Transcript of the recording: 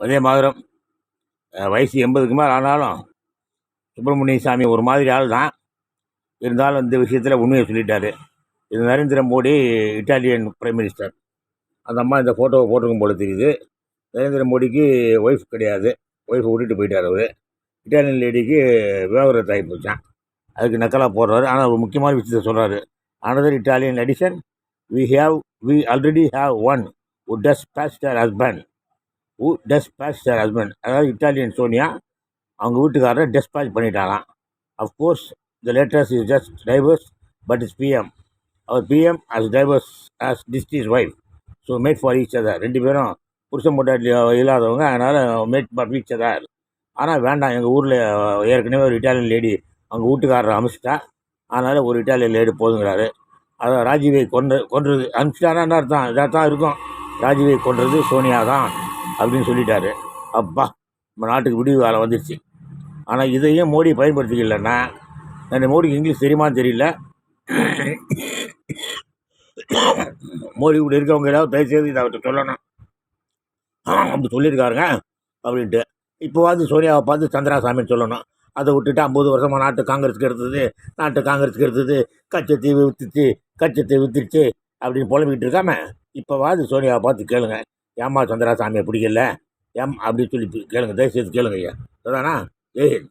வந்தே மாதரம். வயசு எண்பதுக்கு மேலே ஆனாலும் சுப்பிரமணிய சாமி ஒரு மாதிரி ஆள் தான் இருந்தாலும் இந்த விஷயத்தில் உண்மையை சொல்லிட்டாரு. இது Narendra Modi Italian prime minister அந்த அம்மா இந்த ஃபோட்டோவை போட்டிருக்கும் போல தெரியுது. நரேந்திர மோடிக்கு ஒய்ஃப் கிடையாது. ஒய்ஃபை விட்டுட்டு போயிட்டார் அவர். இட்டாலியன் லேடிக்கு விவாகரத்து ஆகி போச்சான் அதுக்கு நக்கலாக போடுறாரு. ஆனால் ஒரு முக்கியமான விஷயத்தை சொல்கிறாரு another Italian addition we have we already have one would does past husband who does sir husband அதாவது இட்டாலியன் சோனியா அவங்க வீட்டுக்காரரை dispatch பண்ணிட்டாராம். Of course the latest is just divorce but is PM our PM as divorce as this is wife so made for each other ரெண்டு பேரும் புருஷன் பொட்டாட்டி இல்லாதவங்க அதனால் mat for each other ஆனால் வேண்டாம் எங்கள் ஊரில் ஏற்கனவே ஒரு இட்டாலியன் லேடி அவங்க வீட்டுக்காரரை அனுப்பிச்சிட்டா அதனால் ஒரு இட்டாலியன் லேடி போதுங்கிறாரு. அதான் ராஜீவை கொண்டு கொன்றது அனுப்பிச்சிட்டாரான்னு அர்த்தம்? இதாக தான் இருக்கும். ராஜீவை கொன்றது சோனியா தான் அப்படின்னு சொல்லிட்டாரு. அப்பா நம்ம நாட்டுக்கு விடிவு வேலை வந்துடுச்சு ஆனால் இதையும் மோடி பயன்படுத்திக்கலன்னா அந்த மோடிக்கு இங்கிலீஷ் தெரியுமான்னு தெரியல. மோடி கூட இருக்கவங்க ஏதாவது தயவுசெய்து இதை அவர்கிட்ட சொல்லணும். அப்படி சொல்லியிருக்காருங்க அப்படின்ட்டு. இப்போவாது சோனியாவை பார்த்து சந்திராசாமின்னு சொல்லணும். அதை விட்டுட்டு ஐம்பது வருஷமாக நாட்டு காங்கிரஸுக்கு எடுத்தது நாட்டு காங்கிரஸுக்கு எடுத்தது கச்சத்தீவு வித்துச்சு கச்சத்தீவு வித்துருச்சு அப்படின்னு புலம்பிக்கிட்டு இருக்காம இப்போவாது சோனியாவை பார்த்து கேளுங்க. ஏம்மா சந்திராசாமியை பிடிக்கல? ஏம் அப்படின்னு சொல்லி கேளுங்க தயவுசெய்து கேளுங்க ஐயா. அதானா? ஜெய்ஹிந்த்